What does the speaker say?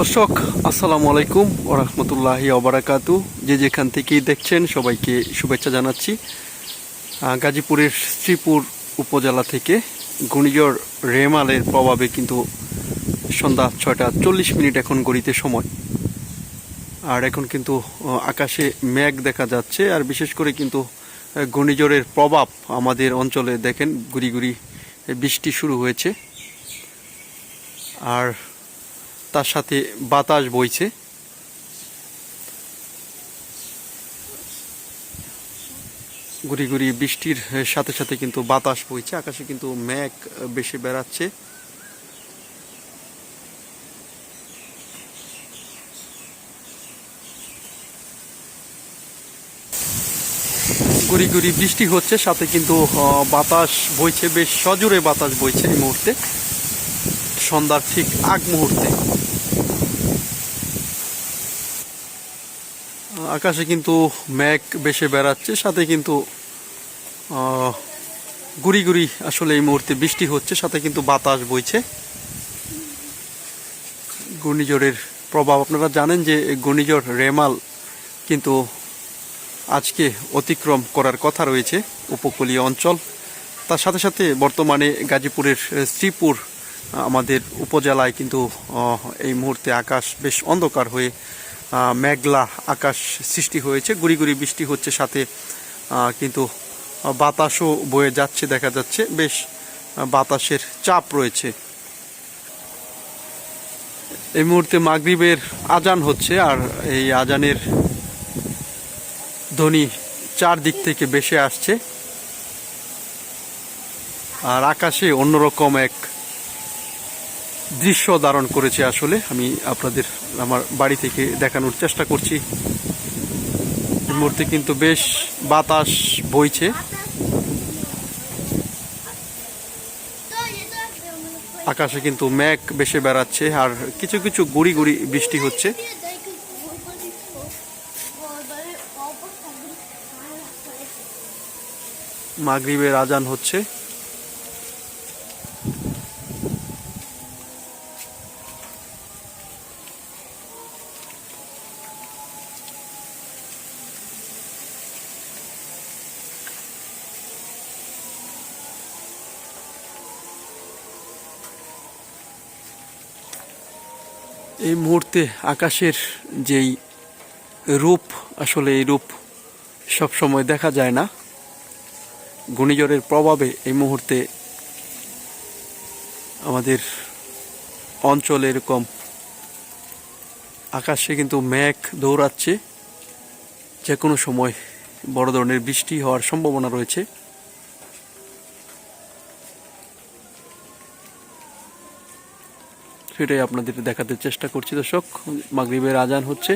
দর্শক, আসসালামু আলাইকুম ওরহমতুল্লাহি অবরাকাতু যে যেখান থেকেই দেখছেন সবাইকে শুভেচ্ছা জানাচ্ছি। গাজীপুরের শ্রীপুর উপজেলা থেকে ঘূর্ণিঝড় রেমালের প্রভাবে কিন্তু সন্ধ্যা ছয়টা চল্লিশ মিনিট এখন গড়িতে সময়। আর এখন কিন্তু আকাশে মেঘ দেখা যাচ্ছে। আর বিশেষ করে কিন্তু ঘূর্ণিঝড়ের প্রভাব আমাদের অঞ্চলে দেখেন, গুড়ি গুড়ি বৃষ্টি শুরু হয়েছে। আর তার সাথে বাতাস বইছে। গুড়ি গুড়ি বৃষ্টির সাথে সাথে কিন্তু বাতাস বইছে, আকাশে কিন্তু মেঘ বেশি বেড়াচ্ছে। গুড়ি গুড়ি বৃষ্টি হচ্ছে, সাথে কিন্তু বাতাস বইছে, বেশ সজোরে বাতাস বইছে এই মুহূর্তে। সন্ধ্যার ঠিক আগ মুহূর্তে। আকাশে কিন্তু মেঘ বেশি বেড়াচ্ছে, সাথে কিন্তু গুড়ি গুড়ি আসলে এই মুহূর্তে বৃষ্টি হচ্ছে, সাথে কিন্তু বাতাস বইছে। ঘূর্ণিঝড়ের প্রভাব, আপনারা জানেন যে ঘূর্ণিঝড় রেমাল কিন্তু আজকে অতিক্রম করার কথা রয়েছে উপকূলীয় অঞ্চল। তার সাথে সাথে বর্তমানে গাজীপুরের শ্রীপুর আমাদের উপজেলায় কিন্তু এই মুহূর্তে আকাশ বেশ অন্ধকার হয়ে মেঘলা আকাশ সৃষ্টি হয়েছে। গুড়ি গুড়ি বৃষ্টি হচ্ছে সাথে কিন্তু বাতাসও বয়ে যাচ্ছে, দেখা যাচ্ছে। বেশ বাতাসের চাপ রয়েছে। এই মুহূর্তে মাগরিবের আজান হচ্ছে, আর এই আজানের ধ্বনি চারদিক থেকে বেশি আসছে। আর আকাশে অন্যরকম এক দৃশ্য ধারণ করেছে আসলে। আমি আপনাদের, আমার বাড়ি থেকে দেখানোর চেষ্টা করছি। এই মুহূর্তে কিন্তু বেশ বাতাস বইছে। আকাশে কিন্তু মেঘ বেশি বেড়াচ্ছে আর কিছু কিছু গুড়ি গুড়ি বৃষ্টি হচ্ছে। মাগরিবের আজান হচ্ছে। এই মুহূর্তে আকাশের যেই রূপ, আসলে এই রূপ সব সময় দেখা যায় না। ঘূর্ণিঝড়ের প্রভাবে এই মুহূর্তে আমাদের অঞ্চলে এরকম আকাশে কিন্তু মেঘ দৌড়াচ্ছে। যে কোনো সময় বড় ধরনের বৃষ্টি হওয়ার সম্ভাবনা রয়েছে। সেটাই আপনাদের দেখাতে চেষ্টা করছি দর্শক। মাগরীবের আজান হচ্ছে।